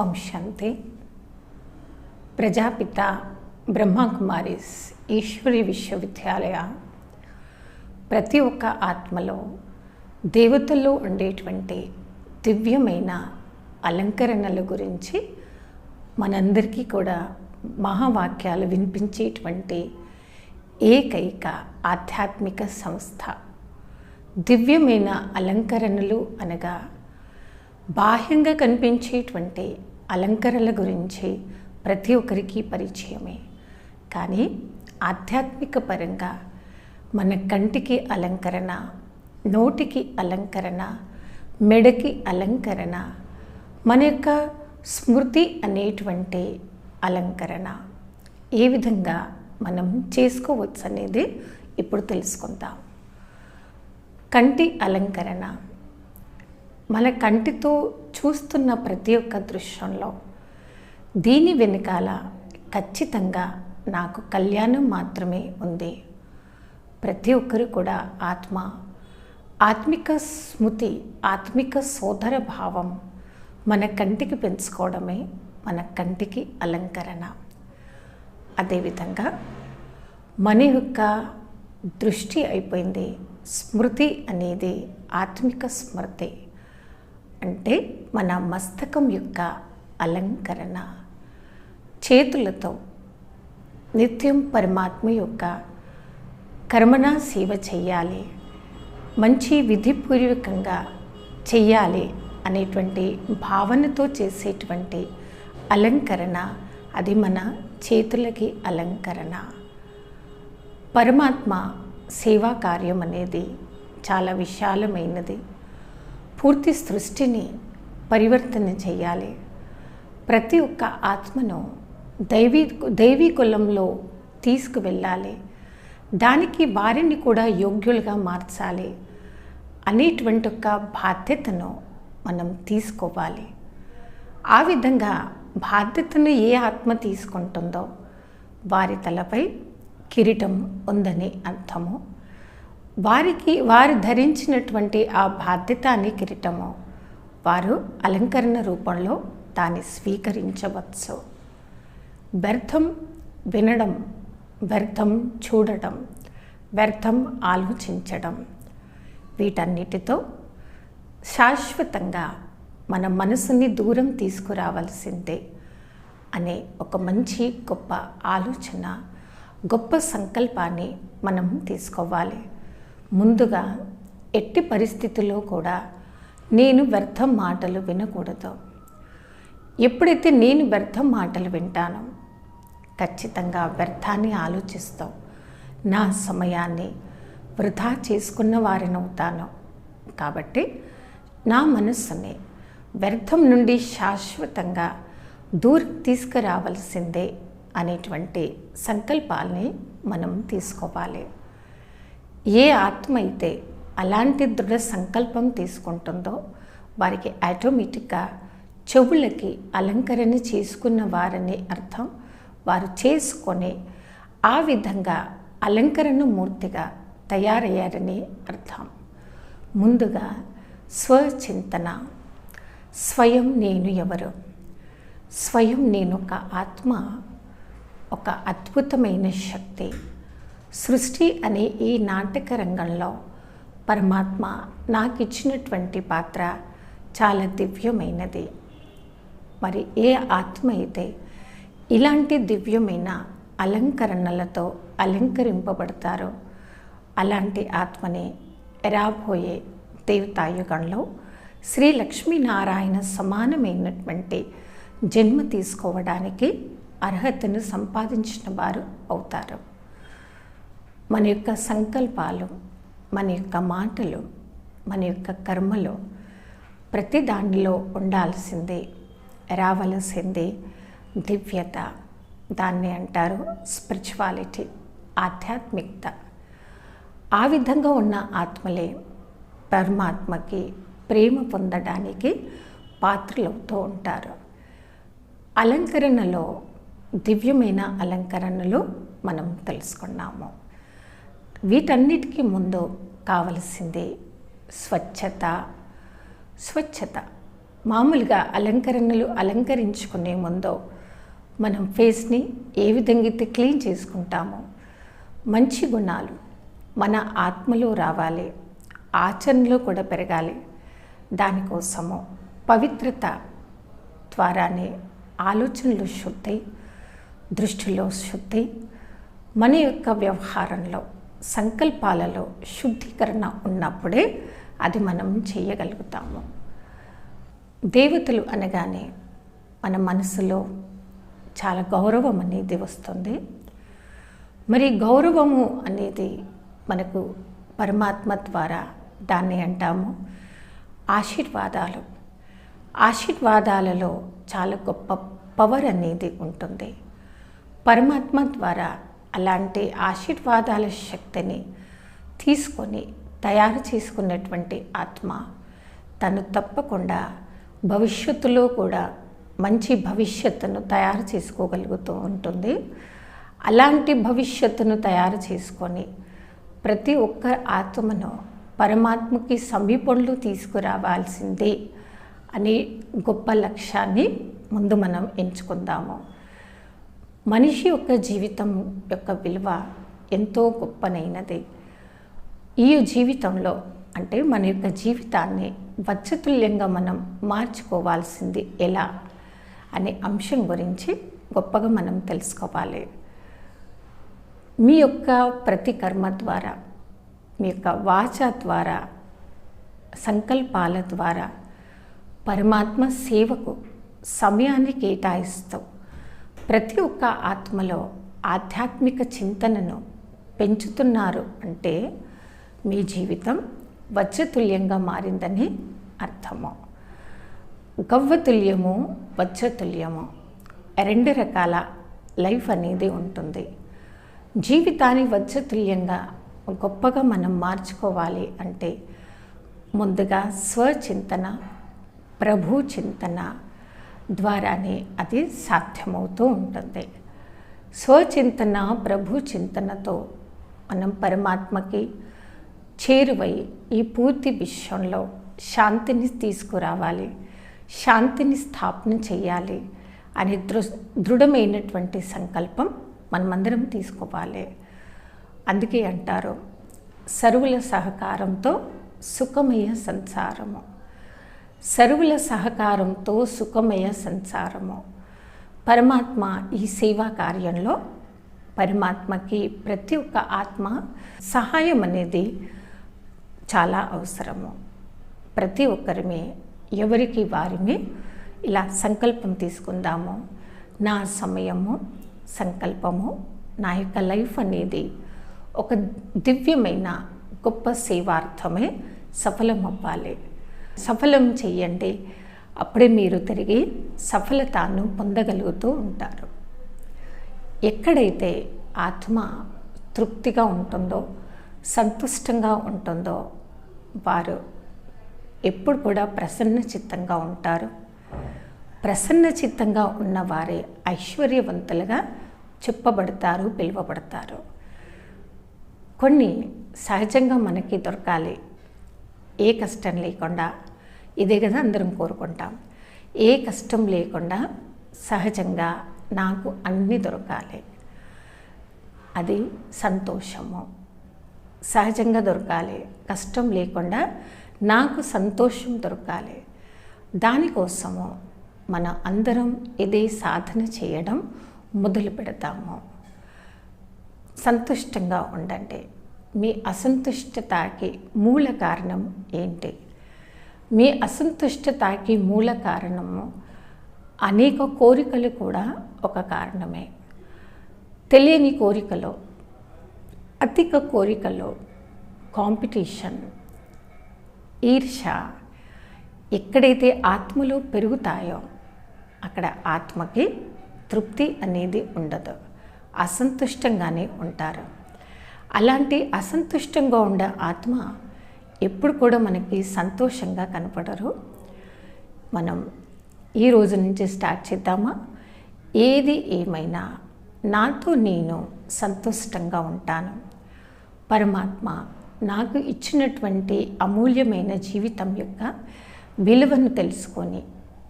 ఓం శాంతి ప్రజాపిత బ్రహ్మకుమారిస్ ఈశ్వరి విశ్వవిద్యాలయ. ప్రతి ఒక్క ఆత్మలో దేవతల్లో ఉండేటువంటి దివ్యమైన అలంకరణల గురించి మనందరికీ కూడా మహావాక్యాలు వినిపించేటువంటి ఏకైక ఆధ్యాత్మిక సంస్థ. దివ్యమైన అలంకరణలు అనగా బాహ్యంగా కనిపించేటువంటి అలంకరణల గురించి ప్రతి ఒక్కరికి పరిచయమే. కానీ ఆధ్యాత్మిక పరంగా మన కంటికి అలంకరణ నోటికి అలంకరణ మెడకి అలంకరణ మన యొక్క స్మృతి అనేటువంటి అలంకరణ. ఏ విధంగా మనం చేసుకోవచ్చు అనేది ఇప్పుడు తెలుసుకుందాం. కంటి అలంకరణ మన కంటితో చూస్తున్న ప్రతి ఒక్క దృశ్యంలో దీని వెనకాల ఖచ్చితంగా నాకు కళ్యాణం మాత్రమే ఉంది. ప్రతి ఒక్కరు కూడా ఆత్మ ఆత్మిక స్మృతి ఆత్మిక సోదర భావం మన కంటికి పెంచుకోవడమే మన కంటికి అలంకరణ. అదేవిధంగా మన యొక్క దృష్టి అయిపోయింది స్మృతి అనేది ఆత్మిక స్మృతి. అంటే మన మస్తకం యొక్క అలంకరణ చేతులతో నిత్యం పరమాత్మ యొక్క కర్మణ సేవ చెయ్యాలి మంచి విధిపూర్వకంగా చెయ్యాలి అనేటువంటి భావనతో చేసేటువంటి అలంకరణ అది మన చేతులకి అలంకరణ. పరమాత్మ సేవా కార్యం అనేది చాలా విశాలమైనది. పూర్తి సృష్టిని పరివర్తన చేయాలి. ప్రతి ఒక్క ఆత్మను దైవీ దైవీ కులంలో తీసుకువెళ్ళాలి. దానికి వారిని కూడా యోగ్యులుగా మార్చాలి. అనేటువంటి ఒక బాధ్యతను మనం తీసుకోవాలి. ఆ విధంగా బాధ్యతను ఏ ఆత్మ తీసుకుంటుందో వారి తలపై కిరీటం ఉందని అర్థము. వారికి వారు ధరించినటువంటి ఆ బాధ్యత అనే కిరీటము. వారు అలంకరణ రూపంలో దాన్ని స్వీకరించవచ్చు. వ్యర్థం వినడం వ్యర్థం చూడటం వ్యర్థం ఆలోచించడం వీటన్నిటితో శాశ్వతంగా మన మనసుని దూరం తీసుకురావాల్సిందే అనే ఒక మంచి గొప్ప ఆలోచన గొప్ప సంకల్పాన్ని మనం తీసుకోవాలి. ముందుగా ఎట్టి పరిస్థితుల్లో కూడా నేను వ్యర్థం మాటలు వినకూడదు. ఎప్పుడైతే నేను వ్యర్థం మాటలు వింటానో ఖచ్చితంగా వ్యర్థాన్ని ఆలోచిస్తాం. నా సమయాన్ని వృధా చేసుకున్న వారినవుతాను కాబట్టి నా మనస్సుని వ్యర్థం నుండి శాశ్వతంగా దూరం తీసుకురావాల్సిందే అనేటువంటి సంకల్పాల్ని మనం తీసుకోవాలి. ఏ ఆత్మ అయితే అలాంటి దృఢ సంకల్పం తీసుకుంటుందో వారికి ఆటోమేటిక్గా చెవులకి అలంకరణ చేసుకున్న వారని అర్థం. వారు చేసుకొని ఆ విధంగా అలంకరణ మూర్తిగా తయారయ్యారని అర్థం. ముందుగా స్వచింతన. స్వయం నేను ఎవరు? స్వయం నేను ఒక ఆత్మ ఒక అద్భుతమైన శక్తి. సృష్టి అనే ఈ నాటక రంగంలో పరమాత్మ నాకు ఇచ్చినటువంటి పాత్ర చాలా దివ్యమైనది. మరి ఏ ఆత్మ అయితే ఇలాంటి దివ్యమైన అలంకరణలతో అలంకరింపబడతారో అలాంటి ఆత్మని రాబోయే దేవతాయుగంలో శ్రీ లక్ష్మీనారాయణ సమానమైనటువంటి జన్మ తీసుకోవడానికి అర్హతను సంపాదించిన వారు అవుతారు. మన యొక్క సంకల్పాలు మన యొక్క మాటలు మన యొక్క కర్మలు ప్రతి దానిలో ఉండాల్సిందే రావలసిందే. దివ్యత దాన్ని అంటారు స్పిరిచువాలిటీ ఆధ్యాత్మికత. ఆ విధంగా ఉన్న ఆత్మలే పరమాత్మకి ప్రేమ పొందడానికి పాత్రలవుతూ ఉంటారు. అలంకరణలో దివ్యమైన అలంకరణలు మనం తెలుసుకున్నాము. వీటన్నిటికీ ముందు కావలసింది స్వచ్ఛత. స్వచ్ఛత. మామూలుగా అలంకరణలు అలంకరించుకునే ముందు మనం ఫేస్ని ఏ విధంగా అయితే క్లీన్ చేసుకుంటామో మంచి గుణాలు మన ఆత్మలో రావాలి. ఆచరణలో కూడా పెరగాలి. దానికోసము పవిత్రత ద్వారానే ఆలోచనలు శుద్ధి దృష్టిలో శుద్ధి మన యొక్క వ్యవహారంలో సంకల్పాలలో శుద్ధీకరణ ఉన్నప్పుడే అది మనం చేయగలుగుతాము. దేవతలు అనగానే మన మనసులో చాలా గౌరవం అనేది వస్తుంది. మరి గౌరవము అనేది మనకు పరమాత్మ ద్వారా దాన్ని అంటాము. ఆశీర్వాదాలు. ఆశీర్వాదాలలో చాలా గొప్ప పవర్ అనేది ఉంటుంది. పరమాత్మ ద్వారా అలాంటి ఆశీర్వాదాల శక్తిని తీసుకొని తయారు చేసుకున్నటువంటి ఆత్మ తను తప్పకుండా భవిష్యత్తులో కూడా మంచి భవిష్యత్తును తయారు చేసుకోగలుగుతూ ఉంటుంది. అలాంటి భవిష్యత్తును తయారు చేసుకొని ప్రతి ఒక్క ఆత్మను పరమాత్మకి సమీపంలో తీసుకురావాల్సిందే అనే గొప్ప లక్ష్యాన్ని ముందు మనం ఎంచుకుందాము. మనిషి యొక్క జీవితం యొక్క విలువ ఎంతో గొప్పనైనది. ఈ జీవితంలో అంటే మన యొక్క జీవితాన్ని వచ్చతుల్యంగా మనం మార్చుకోవాల్సింది ఎలా అనే అంశం గురించి గొప్పగా మనం తెలుసుకోవాలి. మీ యొక్క ప్రతి కర్మ ద్వారా మీ యొక్క వాచ ద్వారా సంకల్పాల ద్వారా పరమాత్మ సేవకు సమయాన్ని కేటాయిస్తావు. ప్రతి ఒక్క ఆత్మలో ఆధ్యాత్మిక చింతనను పెంచుతున్నారు అంటే మీ జీవితం వజ్రతుల్యంగా మారిందని అర్థము. గవ్వతుల్యము వజ్రతుల్యము రెండు రకాల లైఫ్ అనేది ఉంటుంది. జీవితాన్ని వజ్రతుల్యంగా గొప్పగా మనం మార్చుకోవాలి అంటే ముందుగా స్వచింతన ప్రభు చింతన ద్వారానే అది సాధ్యమవుతూ ఉంటుంది. స్వచింతన ప్రభు చింతనతో మనం పరమాత్మకి చేరువై ఈ పూర్తి విశ్వంలో శాంతిని తీసుకురావాలి శాంతిని స్థాపన చేయాలి అనే దృ దృఢమైనటువంటి సంకల్పం మనమందరం తీసుకోవాలి. అందుకే అంటారు సరువుల సహకారంతో సుఖమయ సంసారము. సరువుల సహకారంతో సుఖమయ సంసారము. పరమాత్మ ఈ సేవా కార్యంలో పరమాత్మకి ప్రతి ఒక్క ఆత్మ సహాయం అనేది చాలా అవసరము. ప్రతి ఒక్కరిమే ఎవరికి వారిమే ఇలా సంకల్పం తీసుకుందాము. నా సమయము సంకల్పము నా యొక్క లైఫ్ అనేది ఒక దివ్యమైన గొప్ప సేవార్థమే సఫలం అవ్వాలి సఫలం చేయండి అప్పుడే మీరు తిరిగి సఫలతను పొందగలుగుతూ ఉంటారు. ఎక్కడైతే ఆత్మ తృప్తిగా ఉంటుందో సంతుష్టంగా ఉంటుందో వారు ఎప్పుడు కూడా ప్రసన్న చిత్తంగా ఉంటారు. ప్రసన్న చిత్తంగా ఉన్నవారే ఐశ్వర్యవంతులుగా చెప్పబడతారు పిలువబడతారు. కొన్ని సహజంగా మనకి దొరకాలి. ఏ కష్టం లేకుండా ఇదే కదా అందరం కోరుకుంటాం. ఏ కష్టం లేకుండా సహజంగా నాకు అన్నీ దొరకాలి. అది సంతోషము. సహజంగా దొరకాలి. కష్టం లేకుండా నాకు సంతోషం దొరకాలి. దానికోసము మన అందరం ఇదే సాధన చేయడం మొదలు పెడతాము. సంతుష్టంగా ఉండండి. మీ అసంతుష్టతకి మూల కారణం ఏంటి? మీ అసంతుష్టతకి మూల కారణము అనేక కోరికలు కూడా ఒక కారణమే. తెలియని కోరికలో అధిక కోరికలో కాంపిటీషన్ ఈర్ష ఎక్కడైతే ఆత్మలు పెరుగుతాయో అక్కడ ఆత్మకి తృప్తి అనేది ఉండదు. అసంతుష్టంగానే ఉంటారు. అలాంటి అసంతుష్టంగా ఉండే ఆత్మ ఎప్పుడు కూడా మనకి సంతోషంగా కనపడరు. మనం ఈ రోజు నుంచి స్టార్ట్ చేద్దామా? ఏది ఏమైనా నాతో నేను సంతుష్టంగా ఉంటాను. పరమాత్మ నాకు ఇచ్చినటువంటి అమూల్యమైన జీవితం యొక్క విలువను తెలుసుకొని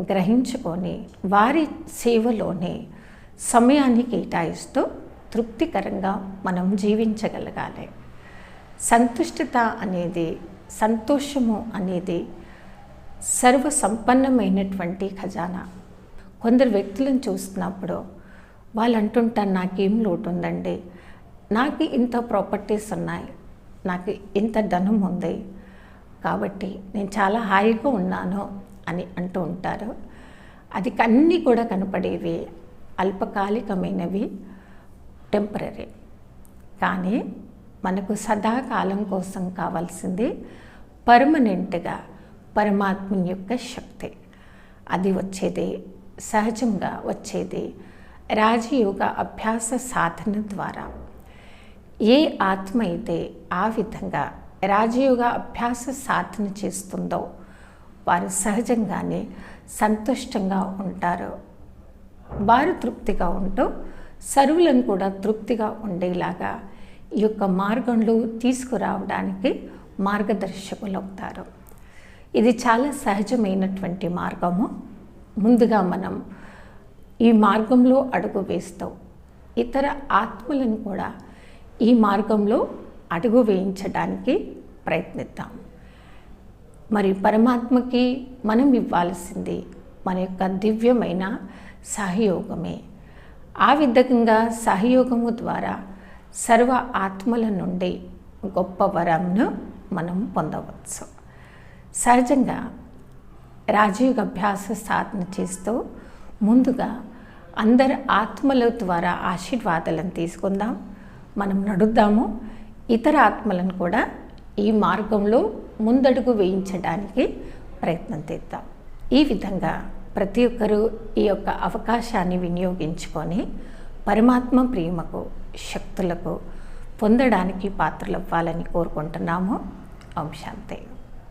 గ్రహించుకొని వారి సేవలోనే సమయాన్ని కేటాయిస్తూ తృప్తికరంగా మనం జీవించగలగాలి. సంతుష్టత అనేది సంతోషము అనేది సర్వ సంపన్నమైనటువంటి ఖజానా. కొందరు వ్యక్తులను చూస్తున్నప్పుడు వాళ్ళు అంటుంటారు నాకేం లోటు ఉందండి నాకు ఇంత ప్రాపర్టీస్ ఉన్నాయి. నాకు ఇంత ధనం ఉంది. కాబట్టి నేను చాలా హాయిగా ఉన్నాను అని అంటూ ఉంటారు. అది అన్నీ కూడా కనపడేవి అల్పకాలికమైనవి టెంపరీ కానీ మనకు సదాకాలం కోసం కావాల్సింది పర్మనెంట్గా పరమాత్మని యొక్క శక్తి. అది వచ్చేది సహజంగా వచ్చేది రాజయోగ అభ్యాస సాధన ద్వారా. ఏ ఆత్మ అయితే ఆ విధంగా రాజయోగ అభ్యాస సాధన చేస్తుందో వారు సహజంగానే సంతుష్టంగా ఉంటారు. వారు తృప్తిగా ఉంటూ సరువులను కూడా తృప్తిగా ఉండేలాగా యొక్క మార్గంలో తీసుకురావడానికి మార్గదర్శకులు అవుతారు. ఇది చాలా సహజమైనటువంటి మార్గము. ముందుగా మనం ఈ మార్గంలో అడుగు వేస్తాం. ఇతర ఆత్మలను కూడా ఈ మార్గంలో అడుగు వేయించడానికి ప్రయత్నిద్దాం. మరి పరమాత్మకి మనం ఇవ్వాల్సింది మన యొక్క దివ్యమైన సహయోగమే. ఆ విధంగా సహయోగము ద్వారా సర్వ ఆత్మల నుండి గొప్ప వరంను మనం పొందవచ్చు. సహజంగా రాజయోగ అభ్యాస సాధన చేస్తూ ముందుగా అందరి ఆత్మల ద్వారా ఆశీర్వాదాలను తీసుకుందాం. మనం నడుద్దాము. ఇతర ఆత్మలను కూడా ఈ మార్గంలో ముందడుగు వేయించడానికి ప్రయత్నం చేద్దాం. ఈ విధంగా ప్రతి ఒక్కరూ ఈ యొక్క అవకాశాన్ని వినియోగించుకొని పరమాత్మ ప్రేమకు శక్తులకు పొందడానికి పాత్రలవ్వాలని కోరుకుంటున్నాము. ఓం శాంతి.